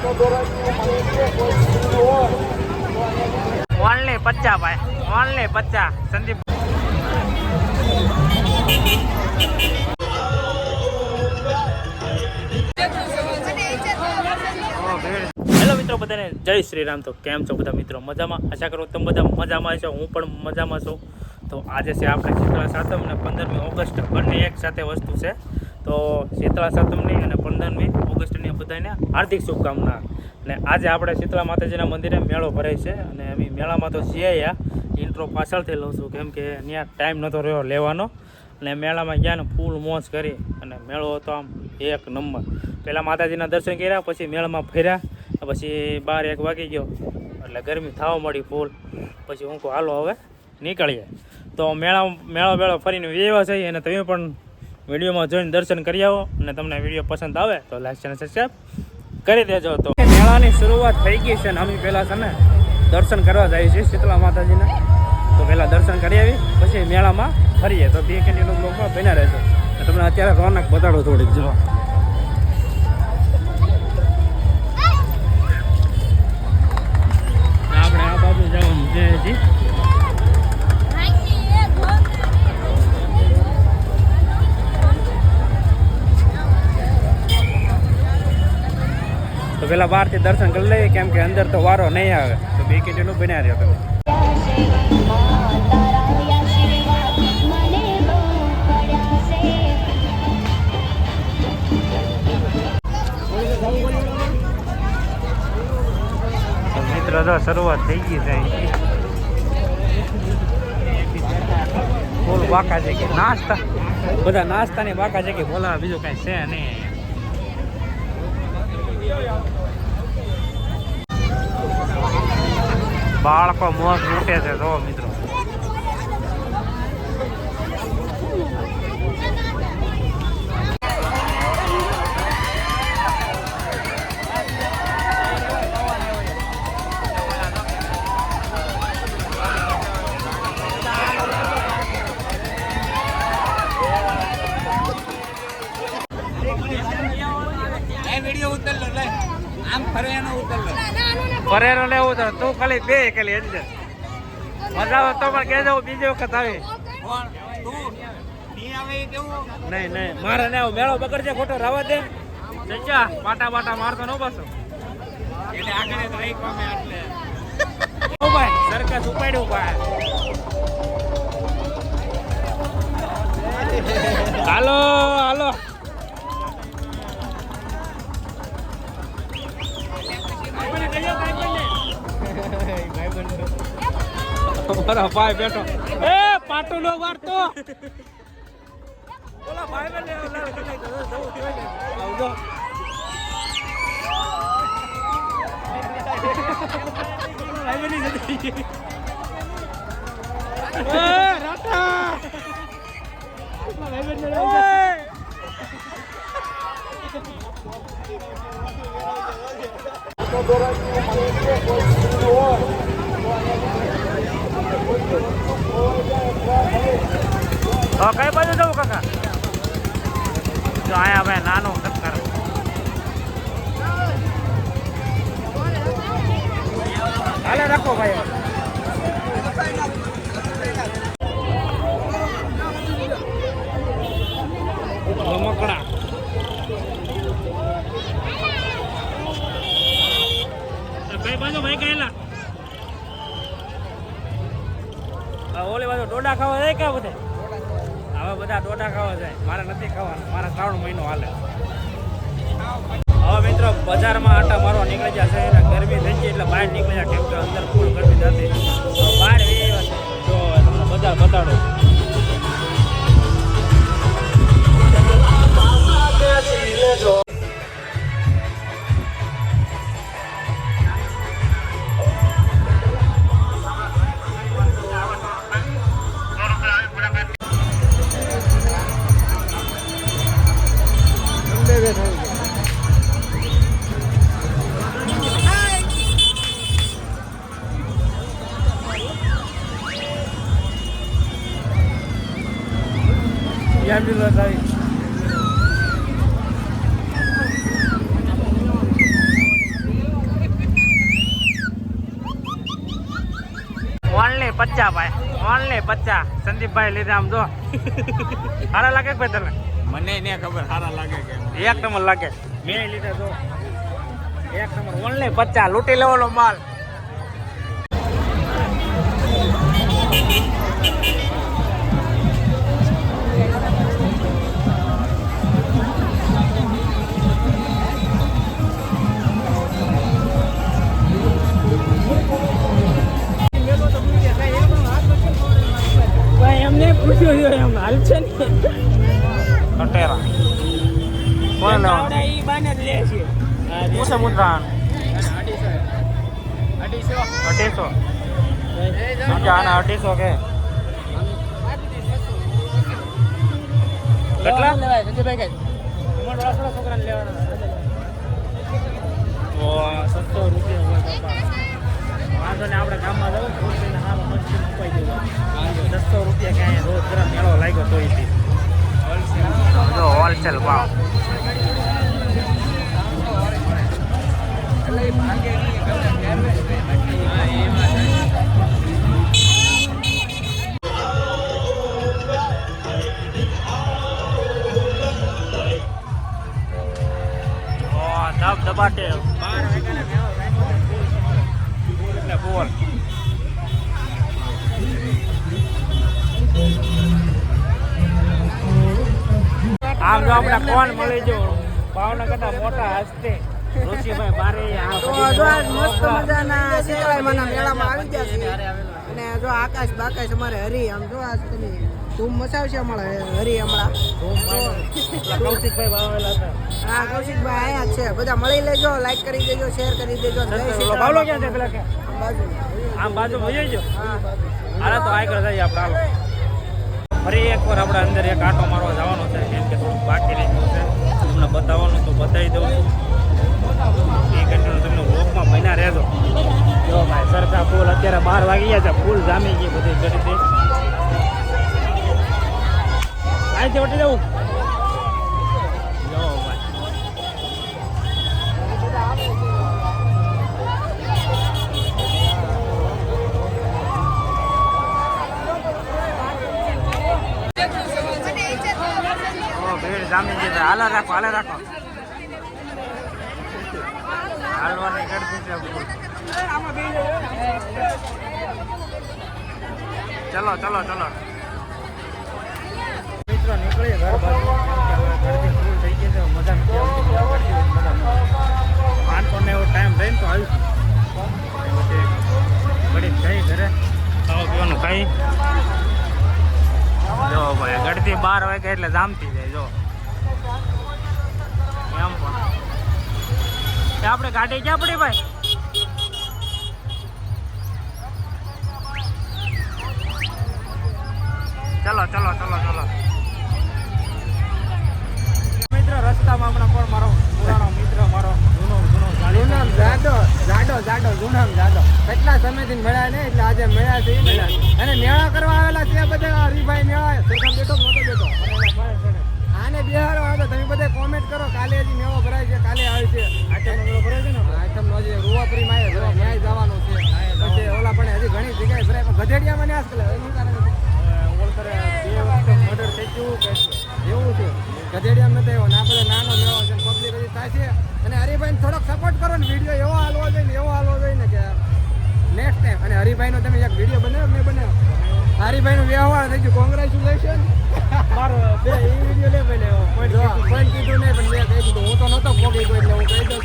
Only પચ્ચા ભાઈ, only પચ્ચા, Sandeep. Hello મિત્રો, બધાને જય શ્રી રામ. તો કેમ છો બધા મિત્રો? મજામાં? આશા કરું તમે બધા મજામાં છો હું પણ મજામાં છું. તો આજે છે આપણે શીતળા સાતમ અને પંદરમી ઓગસ્ટ બંને એક સાથે વસ્તુ છે. તો શીતળા સાતમની અને પંદરમી ઓગસ્ટની બધાને હાર્દિક શુભકામના. અને આજે આપણે શીતળા માતાજીના મંદિરે મેળો ભરાય છે અને અમે મેળામાં તો છીએ ઇન્ટ્રો પાછળથી લઉં છું, કેમ કે ત્યાં ટાઈમ નહોતો રહ્યો લેવાનો. અને મેળામાં ગયા ને ફૂલ મોજ કરી અને મેળો હતો આમ એક નંબર. પહેલાં માતાજીના દર્શન કર્યા, પછી મેળામાં ફર્યા પછી બાર એક વાગી ગયો. એટલે ગરમી થવા મળી ફૂલ. પછી હું કહું, હાલો હવે નીકળીએ. તો મેળા, મેળો મેળો ફરીને વ્યવસાય અને તમે પણ વિડીયોમાં જોઈને દર્શન કરી આવો અને તમને વીડિયો પસંદ આવે તો લાઈક ચેનલ સબસ્ક્રાઈબ કરી દેજો તો. મેળાની શરૂઆત થઈ ગઈ છે ને અમે પહેલાં છે ને દર્શન કરવા જઈએ છીએ શીતળા માતાજીના. તો પહેલાં દર્શન કરી આવી, પછી મેળામાં ફરીએ. તો બે કેન્ટીનો બ્લોકમાં બન્યા રહેજો. તમને અત્યારે રોનક બતાડો થોડીક, જો. આપણે આ બાજુ જવાનું. જયજી તો પેલા બહારથી દર્શન કરી લઈએ કેમ કે અંદર તો વારો નહીં આવે. તો બે કેન્ટીનું બન્યા રહ્યો તમે. મિત્ર તો શરૂઆત થઈ ગઈ છે બોલ બાકા છે કે નાસ્તા? બધા નાસ્તાની બાકા છે કે બોલા બીજું કાંઈ છે નહીં. બાળકો મોજ લૂંટે છે જો મિત્રો. ફરેરો લેવું તો તું ખાલી બે ખાલી અંદર મજા આવે તો પણ કહેજો બીજી વખત આવી. નહીં નહીં. મારે ને આવો મેળો બગડશે ખોટો રાવા દે. ચંચા પાટા બાટા મારતો નો પાછો. ઓ ભાઈ સરકસ ઉપાડ્યું ભાઈ. હાલો હાલો. મારા ભાઈ બેઠો. એ પાટો નો વારતો ઓલા ભાઈ ને. આવજો. ભાઈ બેની તો કઈ બાજુ જવું કાકા? જો અહીંયા ભાઈ, નાનું ચક્કર. હાલે, રાખો ભાઈ. રમકડા કઈ બાજુ ભાઈ કહેલા ઓલી બાજુ ડોડા ખાવા જાય ક્યાં બધે? બધા ડોડા ખાવા જાય. મારે નથી ખાવાનું. મારા શ્રાવણ મહિનો હાલે. હવે મિત્રો, બજારમાં આટા મારવા નીકળી ગયા છે ગરમી થઈ ગઈ એટલે બહાર નીકળી જાય કેમ કે અંદર ફૂલ ગરમી જતી બહાર જો, તમને બજાર બતાડો. ડીલર થાય ઓનલી પચ્ચા ભાઈ. ઓનલી પચ્ચા સંદીપભાઈ લીધા આમ જો. સારા લાગે ભાઈ તને મને ને ખબર સારા લાગે કે એક નંબર લાગે. મેં લીધા જો. એક નંબર. ઓનલી પચ્ચા લૂંટી લેવાનો માલ. કટેરા કોણ લેવાનું ઈ બાને લે છે પૂછે મુદ્રાણ અઢીસો અઢીસો અઢીસો કેટલા લેવાય સંજયભાઈ રૂપિયા વાંધો ને આપણે ગામમાં જવું લઈને હારો મસ્તી અપાઈ દેવું સસ્તો રૂપિયા ક્યાંય રોજ જરા મેળો લાગ્યો તો એથી જો હોલસેલ ભાવ ધબ ધબાટે બાર આમ જો આપણે ફોન મળી જો? ભાવના કરતા મોટા હસ્તે. ઋષિભાઈ મારે મસ્ત મજાના સેવાયમાંના મેળામાં આવી ગયા છે અને જો આકાશ બાકાશ અમારે હરી આમ જો આ તમે ધૂમ મચાવશે અમારે હરી હમણાં. કૌશિકભાઈ આવેલા હતા. હા કૌશિકભાઈ આયા છે. બધા મળી લેજો લાઈક કરી દેજો શેર કરી દેજો જય શ્રી. બાવલો ક્યાં છે પેલા ક્યાં બાજુ. આમ બાજુ વહી જજો હા. હાલા તો આગળ જઈએ આપણે ફરી એકવાર આપણે અંદર એક આટો મારવા જવાનો. બતાવી દઉં એ કન્ટિન્યુ તમને વોકમાં બન્યા રહેજો. જો ભાઈ, સરખા ફૂલ અત્યારે બાર વાગી ગયા છે, ફૂલ જામી ગઈ બધી ગરીબી આજે વટી દઉં ભાઈ. જામી છે. હાલા, રાખો હાલા, રાખો. હાલવાની ગળતી છે ચલો ચલો ચલો. મિત્રો નીકળી ઘર બાજુ. ઘરથી ફૂલ થઈ ગઈ છે. મજા નથી આવતી ઘરથી મજા નથી પાંચસો ને એવો ટાઈમ રહીને તો પછી ઘડી જઈ ઘરે. ખાવા પીવાનું ખાઈ. જો ભાઈ ગળતી બાર વાગે એટલે જામતી જાય જો. એમ પણ. આપણે ગાડી ક્યાં પડી ભાઈ? ચલો ચલો ચલો ચલો. હમણાં કોણ મારો? પુરાણો મિત્ર મારો. જૂનો જૂનો જૂનામ જાડો જાડો જાડો, જૂનામ જાડો. કેટલા સમયથી મળ્યા ને એટલે આજે મળ્યા છે એ મળ્યા. અને મેળા કરવા આવેલા છે બધા હરીભાઈ મેળા સરખામ બેઠો આવ્યો ના બધા નાનો લેવો છે પબ્લિક હજી થાય છે. અને હરિભાઈને થોડોક સપોર્ટ કરો ને વીડિયો એવો હાલવો જોઈએ ને એવો હાલવો જોઈએ ને કે નેક્સ્ટ ટાઈમ અને હરિભાઈનો તમે એક વીડિયો બનાવ્યો મેં બનાવ્યો. નો વ્યવહાર થઈ ગયો. કોંગ્રેચ્યુલેશન મારો બે એ વીડિયો લે ભાઈ લેવો કોઈ કીધું નહીં. પણ મેં કહી દીધું હું તો નહોતો ભોગી ગયો એટલે હું કહી દઉં